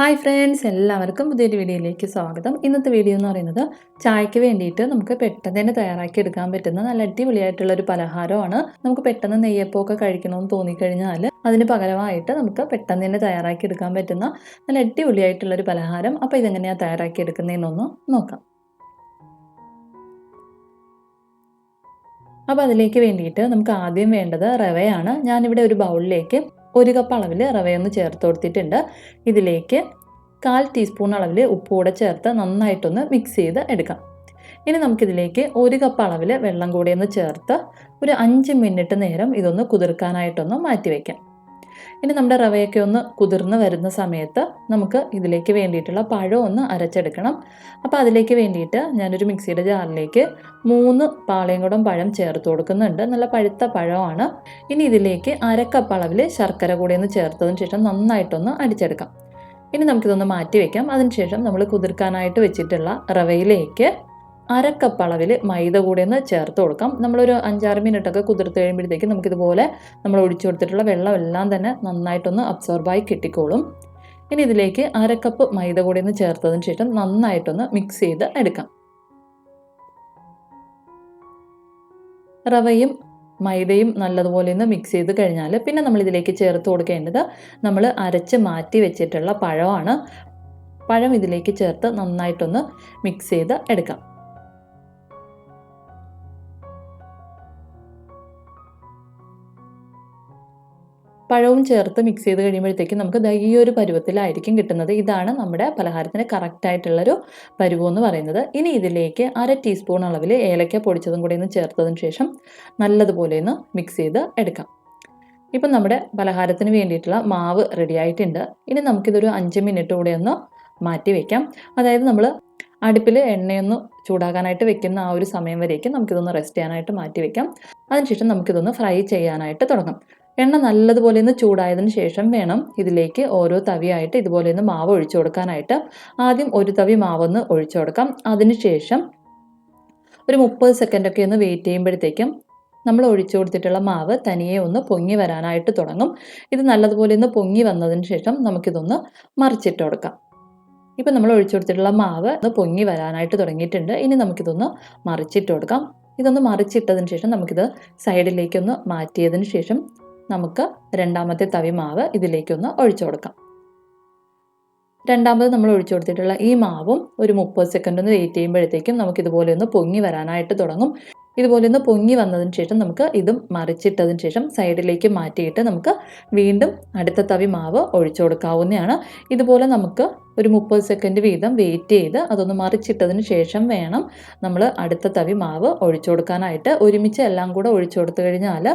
Hi friends എല്ലാവർക്കും പുതിയൊരു വീഡിയോയിലേക്ക് സ്വാഗതം. ഇന്നത്തെ വീഡിയോ എന്ന് പറയുന്നത് ചായക്ക് വേണ്ടിയിട്ട് നമുക്ക് പെട്ടെന്ന് തന്നെ തയ്യാറാക്കി എടുക്കാൻ പറ്റുന്ന നല്ല അടിപൊളിയായിട്ടുള്ള ഒരു പലഹാരമാണ്. നമുക്ക് പെട്ടെന്ന് നെയ്യപ്പമൊക്കെ കഴിക്കണമെന്ന് തോന്നിക്കഴിഞ്ഞാൽ അതിന് പകരമായിട്ട് നമുക്ക് പെട്ടെന്ന് തന്നെ തയ്യാറാക്കി എടുക്കാൻ പറ്റുന്ന നല്ല അടിപൊളിയായിട്ടുള്ള ഒരു പലഹാരം. അപ്പോൾ ഇതെങ്ങനെയാണ് തയ്യാറാക്കി എടുക്കുന്നതെന്നൊന്ന് നോക്കാം. അപ്പോൾ അതിലേക്ക് വേണ്ടിയിട്ട് നമുക്ക് ആദ്യം വേണ്ടത് റവയാണ്. ഞാനിവിടെ ഒരു ബൗളിലേക്ക് ഒരു കപ്പ് അളവിൽ റവയൊന്ന് ചേർത്ത് കൊടുത്തിട്ടുണ്ട്. ഇതിലേക്ക് കാൽ ടീസ്പൂൺ അളവിൽ ഉപ്പ് കൂടെ ചേർത്ത് നന്നായിട്ടൊന്ന് മിക്സ് ചെയ്ത് എടുക്കാം. ഇനി നമുക്കിതിലേക്ക് ഒരു കപ്പ് അളവിൽ വെള്ളം കൂടി ഒന്ന് ചേർത്ത് ഒരു അഞ്ച് മിനിറ്റ് നേരം ഇതൊന്ന് കുതിർക്കാനായിട്ടൊന്ന് മാറ്റി വയ്ക്കാം ഇനി നമ്മുടെ റവയൊക്കെ ഒന്ന് കുതിർന്ന് വരുന്ന സമയത്ത് നമുക്ക് ഇതിലേക്ക് വേണ്ടിയിട്ടുള്ള പഴം ഒന്ന് അരച്ചെടുക്കണം. അപ്പോൾ അതിലേക്ക് വേണ്ടിയിട്ട് ഞാനൊരു മിക്സിയുടെ ജാറിലേക്ക് മൂന്ന് പാളയംകുടം പഴം ചേർത്ത് കൊടുക്കുന്നുണ്ട്. നല്ല പഴുത്ത പഴമാണ്. ഇനി ഇതിലേക്ക് അരക്കപ്പ് അളവിൽ ശർക്കര കൂടി ഒന്ന് ചേർത്തതിന് ശേഷം നന്നായിട്ടൊന്ന് അടിച്ചെടുക്കാം. ഇനി നമുക്കിതൊന്ന് മാറ്റി വയ്ക്കാം അതിനുശേഷം നമ്മൾ കുതിർക്കാനായിട്ട് വെച്ചിട്ടുള്ള റവയിലേക്ക് അരക്കപ്പ് അളവിൽ മൈദ കൂടി ഒന്ന് ചേർത്ത് കൊടുക്കാം. നമ്മളൊരു അഞ്ചാറ് മിനിറ്റൊക്കെ കുതിർത്ത് കഴിയുമ്പോഴത്തേക്ക് നമുക്കിതുപോലെ നമ്മൾ ഒഴിച്ചു കൊടുത്തിട്ടുള്ള വെള്ളം എല്ലാം തന്നെ നന്നായിട്ടൊന്ന് അബ്സോർബായി കിട്ടിക്കോളും. ഇനി ഇതിലേക്ക് അരക്കപ്പ് മൈദ കൂടി ഒന്ന് ചേർത്തതിന് ശേഷം നന്നായിട്ടൊന്ന് മിക്സ് ചെയ്ത് എടുക്കാം. റവയും മൈദയും നല്ലതുപോലെ ഒന്ന് മിക്സ് ചെയ്ത് കഴിഞ്ഞാൽ പിന്നെ നമ്മൾ ഇതിലേക്ക് ചേർത്ത് കൊടുക്കേണ്ടത് നമ്മൾ അരച്ച് മാറ്റി വെച്ചിട്ടുള്ള പഴമാണ്. പഴം ഇതിലേക്ക് ചേർത്ത് നന്നായിട്ടൊന്ന് മിക്സ് ചെയ്ത് എടുക്കാം. പഴവും ചേർത്ത് മിക്സ് ചെയ്ത് കഴിയുമ്പോഴത്തേക്കും നമുക്ക് ഈ ഒരു പരുവത്തിലായിരിക്കും കിട്ടുന്നത്. ഇതാണ് നമ്മുടെ പലഹാരത്തിന് കറക്റ്റായിട്ടുള്ളൊരു പരുവം എന്ന് പറയുന്നത്. ഇനി ഇതിലേക്ക് അര ടീസ്പൂൺ അളവിൽ ഏലക്ക പൊടിച്ചതും കൂടി ഒന്ന് ചേർത്തതിന് ശേഷം നല്ലതുപോലെ ഒന്ന് മിക്സ് ചെയ്ത് എടുക്കാം. ഇപ്പം നമ്മുടെ പലഹാരത്തിന് വേണ്ടിയിട്ടുള്ള മാവ് റെഡി ആയിട്ടുണ്ട്. ഇനി നമുക്കിതൊരു അഞ്ച് മിനിറ്റ് കൂടെ ഒന്ന് മാറ്റി വയ്ക്കാം അതായത് നമ്മൾ അടുപ്പിൽ എണ്ണയൊന്ന് ചൂടാകാനായിട്ട് വെക്കുന്ന ആ ഒരു സമയം വരേക്കും നമുക്കിതൊന്ന് റെസ്റ്റ് ചെയ്യാനായിട്ട് മാറ്റി വയ്ക്കാം അതിനുശേഷം നമുക്കിതൊന്ന് ഫ്രൈ ചെയ്യാനായിട്ട് തുടങ്ങാം. എണ്ണ നല്ലതുപോലെ ഒന്ന് ചൂടായതിന് ശേഷം വേണം ഇതിലേക്ക് ഓരോ തവിയായിട്ട് ഇതുപോലെ ഒന്ന് മാവ് ഒഴിച്ചു കൊടുക്കാനായിട്ട്. ആദ്യം ഒരു തവി മാവൊന്ന് ഒഴിച്ചു കൊടുക്കാം. അതിനുശേഷം ഒരു മുപ്പത് സെക്കൻഡൊക്കെ ഒന്ന് വെയിറ്റ് ചെയ്യുമ്പോഴത്തേക്കും നമ്മൾ ഒഴിച്ചു കൊടുത്തിട്ടുള്ള മാവ് തനിയെ ഒന്ന് പൊങ്ങി വരാനായിട്ട് തുടങ്ങും. ഇത് നല്ലതുപോലെ ഒന്ന് പൊങ്ങി വന്നതിന് ശേഷം നമുക്കിതൊന്ന് മറിച്ചിട്ട് കൊടുക്കാം. ഇപ്പം നമ്മൾ ഒഴിച്ചു കൊടുത്തിട്ടുള്ള മാവ് ഒന്ന് പൊങ്ങി വരാനായിട്ട് തുടങ്ങിയിട്ടുണ്ട്. ഇനി നമുക്കിതൊന്ന് മറിച്ചിട്ട് കൊടുക്കാം. ഇതൊന്ന് മറിച്ചിട്ടതിന് ശേഷം നമുക്കിത് സൈഡിലേക്കൊന്ന് മാറ്റിയതിന് ശേഷം നമുക്ക് രണ്ടാമത്തെ തവി മാവ് ഇതിലേക്കൊന്ന് ഒഴിച്ചു കൊടുക്കാം. രണ്ടാമത് നമ്മൾ ഒഴിച്ചു കൊടുത്തിട്ടുള്ള ഈ മാവും ഒരു മുപ്പത് സെക്കൻഡ് ഒന്ന് വെയിറ്റ് ചെയ്യുമ്പോഴത്തേക്കും നമുക്ക് ഇതുപോലെ ഒന്ന് പൊങ്ങി വരാനായിട്ട് തുടങ്ങും. ഇതുപോലെ ഒന്ന് പൊങ്ങി വന്നതിന് ശേഷം നമുക്ക് ഇതും മറിച്ചിട്ടതിന് ശേഷം സൈഡിലേക്ക് മാറ്റിയിട്ട് നമുക്ക് വീണ്ടും അടുത്ത തവി മാവ് ഒഴിച്ചു കൊടുക്കാവുന്നതാണ്. ഇതുപോലെ നമുക്ക് ഒരു മുപ്പത് സെക്കൻഡ് വീതം വെയിറ്റ് ചെയ്ത് അതൊന്ന് മറിച്ചിട്ടതിന് ശേഷം വേണം നമ്മൾ അടുത്ത തവി മാവ് ഒഴിച്ചു കൊടുക്കാനായിട്ട്. ഒരുമിച്ച് എല്ലാം കൂടെ ഒഴിച്ചു കൊടുത്തു കഴിഞ്ഞാൽ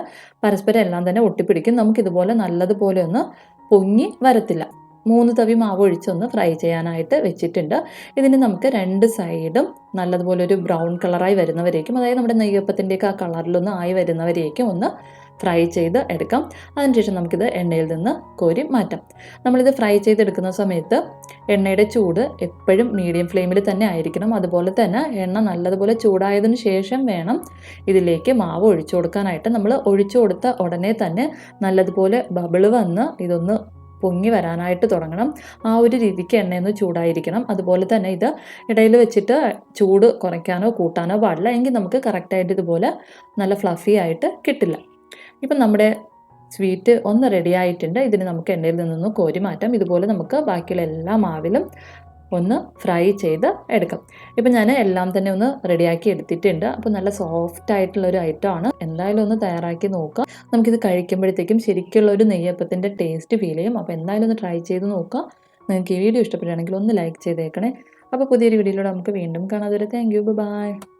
പരസ്പരം എല്ലാം തന്നെ ഒട്ടിപ്പിടിക്കും. നമുക്കിതുപോലെ നല്ലതുപോലെ ഒന്ന് പൊങ്ങി വരത്തില്ല. മൂന്ന് തവി മാവ് ഒഴിച്ചൊന്ന് ഫ്രൈ ചെയ്യാനായിട്ട് വെച്ചിട്ടുണ്ട്. ഇതിന് നമുക്ക് രണ്ട് സൈഡും നല്ലതുപോലെ ഒരു ബ്രൗൺ കളറായി വരുന്നവരേക്കും അതായത് നമ്മുടെ നെയ്യപ്പത്തിന്റെയൊക്കെ ആ കളറിലൊന്ന് ആയി വരുന്നവരേക്കും ഒന്ന് ഫ്രൈ ചെയ്ത് എടുക്കാം. അതിനുശേഷം നമുക്കിത് എണ്ണയിൽ നിന്ന് കോരി മാറ്റാം. നമ്മളിത് ഫ്രൈ ചെയ്തെടുക്കുന്ന സമയത്ത് എണ്ണയുടെ ചൂട് എപ്പോഴും മീഡിയം ഫ്ലെയിമിൽ തന്നെ ആയിരിക്കണം. അതുപോലെ തന്നെ എണ്ണ നല്ലതുപോലെ ചൂടായതിന് ശേഷം വേണം ഇതിലേക്ക് മാവ് ഒഴിച്ചു കൊടുക്കാനായിട്ട്. നമ്മൾ ഒഴിച്ചു കൊടുത്ത ഉടനെ തന്നെ നല്ലതുപോലെ ബബിൾ വന്ന് ഇതൊന്ന് പൊങ്ങി വരാനായിട്ട് തുടങ്ങണം. ആ ഒരു രീതിക്ക് എണ്ണയൊന്ന് ചൂടായിരിക്കണം. അതുപോലെ തന്നെ ഇത് ഇടയിൽ വെച്ചിട്ട് ചൂട് കുറയ്ക്കാനോ കൂട്ടാനോ പാടില്ല. എങ്കിൽ നമുക്ക് കറക്റ്റായിട്ട് ഇതുപോലെ നല്ല ഫ്ലഫി ആയിട്ട് കിട്ടില്ല. ഇപ്പം നമ്മുടെ സ്വീറ്റ് ഒന്ന് റെഡി ആയിട്ടുണ്ട്. ഇതിന് നമുക്ക് എണ്ണയിൽ നിന്നൊന്ന് കോരി മാറ്റാം. ഇതുപോലെ നമുക്ക് ബാക്കിയുള്ള എല്ലാ മാവിലും ഒന്ന് ഫ്രൈ ചെയ്ത് എടുക്കാം. ഇപ്പം ഞാൻ എല്ലാം തന്നെ ഒന്ന് റെഡിയാക്കി എടുത്തിട്ടുണ്ട്. അപ്പോൾ നല്ല സോഫ്റ്റ് ആയിട്ടുള്ള ഒരു ആണ്. എന്തായാലും ഒന്ന് തയ്യാറാക്കി നോക്കുക നമുക്കിത് കഴിക്കുമ്പോഴത്തേക്കും ശരിക്കുള്ള ഒരു നെയ്യപ്പത്തിന്റെ ടേസ്റ്റ് ഫീൽ ചെയ്യും. അപ്പോൾ എന്തായാലും ഒന്ന് ട്രൈ ചെയ്ത് നോക്കുക നിങ്ങൾക്ക് ഈ വീഡിയോ ഇഷ്ടപ്പെടുകയാണെങ്കിൽ ഒന്ന് ലൈക്ക് ചെയ്തേക്കണേ. അപ്പോൾ പുതിയൊരു വീഡിയോയിലൂടെ നമുക്ക് വീണ്ടും കാണാതെ താങ്ക് യു ബൈ